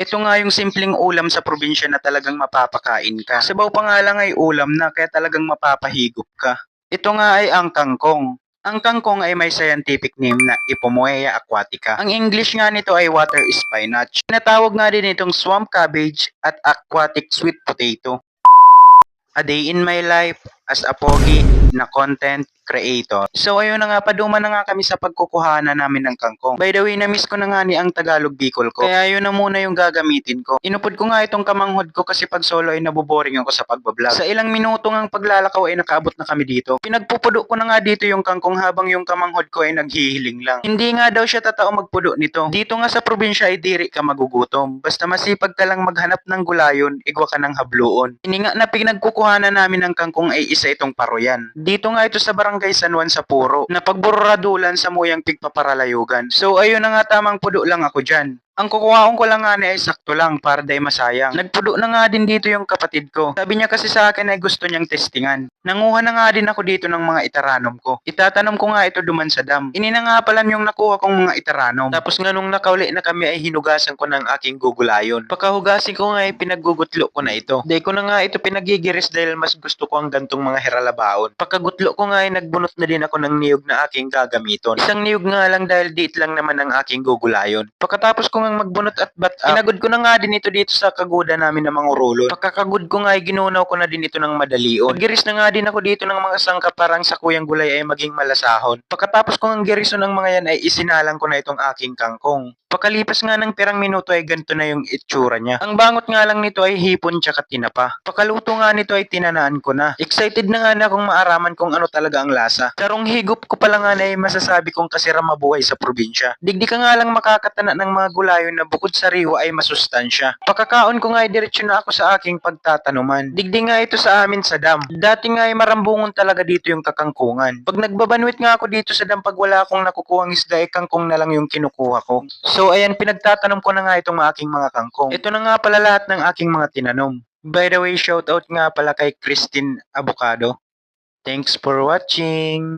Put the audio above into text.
Ito nga yung simpleng ulam sa probinsya na talagang mapapakain ka. Sabaw pa nga lang ay ulam na kaya talagang mapapahigop ka. Ito nga ay ang kangkong. Ang kangkong ay may scientific name na Ipomoea aquatica. Ang English nga nito ay water spinach. Tinatawag nga din itong swamp cabbage at aquatic sweet potato. A day in my life as a pogi na content creator. So ayun na nga, paduma na nga kami sa pagkukuhanan namin ng kangkong. By the way, na-miss ko na nga ni ang Tagalog Bicol ko. Kaya yun na muna yung gagamitin ko. Inupod ko nga itong kamanghod ko kasi pag solo ay naboboring ako sa pagbablog. Sa ilang minuto ngang paglalakaw ay nakaabot na kami dito. Pinagpupudo ko na nga dito yung kangkong habang yung kamanghod ko ay naghihiling lang. Hindi nga daw siya tatao magpudo nito. Dito nga sa probinsya ay diri ka magugutom. Basta masipag ka lang maghanap ng gulayon, igwa ka ng habluon. Ini nga na pinagkukuhanan namin ng kangkong ay isa itong paroyan. Dito nga ito sa barangay San Juan sa Puro, na pagburradulan sa muyang pigpaparalayugan. So ayun na nga tamang pudo lang ako dyan. Ang kukuhaon ko lang nga na ay sakto lang para day masayang. Nagpudo na nga din dito yung kapatid ko. Sabi niya kasi sa akin ay gusto niyang testingan. Nanguha na nga din ako dito ng mga itaranom ko. Itatanom ko nga ito duman sa dam. Ini na nga pala yung nakuha kong mga itaranom. Tapos nga nung nakauli na kami ay hinugasan ko ng aking gugulayon. Pagkahugasin ko nga ay pinaggugutlo ko na ito. Day ko na nga ito pinagigiris dahil mas gusto ko ang gantong mga heralabaon. Pagkagutlo ko nga ay nagbunot na din ako ng niyog na aking gagamiton. Isang niyog nga lang dahil diit lang naman ang aking gugulayon. Pagkatapos ko nga magbunot at bat up, pinagod ko na nga din ito dito sa kaguda namin ng mga urulon. Pagkakagod ko nga ay ginunaw ko na din ito ng madalion. Giris na nga din ako dito ng mga sangka parang sa kuyang gulay ay maging malasahon. Pagkatapos ko ng giriso ng mga yan ay isinalang ko na itong aking kangkong. Pakalipas nga ng pirang minuto ay ganito na yung itsura niya. Ang bangot nga lang nito ay hipon tsaka tinapa. Pakaluto nga nito ay tinanaan ko na. Excited na nga na akong maaraman kung ano talaga ang lasa. Tarong higop ko pala nga na ay masasabi kong kasira mabuhay sa probinsya. Digdi ka nga lang makakatana ng mga gulayon na bukod sa riwa ay masustansya. Pakakaon ko nga ay diretsyo na ako sa aking pagtatanuman. Digdi nga ito sa amin sa dam. Dati nga ay marambungon talaga dito yung kakangkungan. Pag nagbabanwit nga ako dito sa dam pag wala akong nakukuhang isda ay kangkong na lang yung kinukuha ko. So ayan, pinagtatanom ko na nga itong aking mga kangkong. Ito na nga pala lahat ng aking mga tinanom. By the way, shoutout nga pala kay Christine Avocado. Thanks for watching!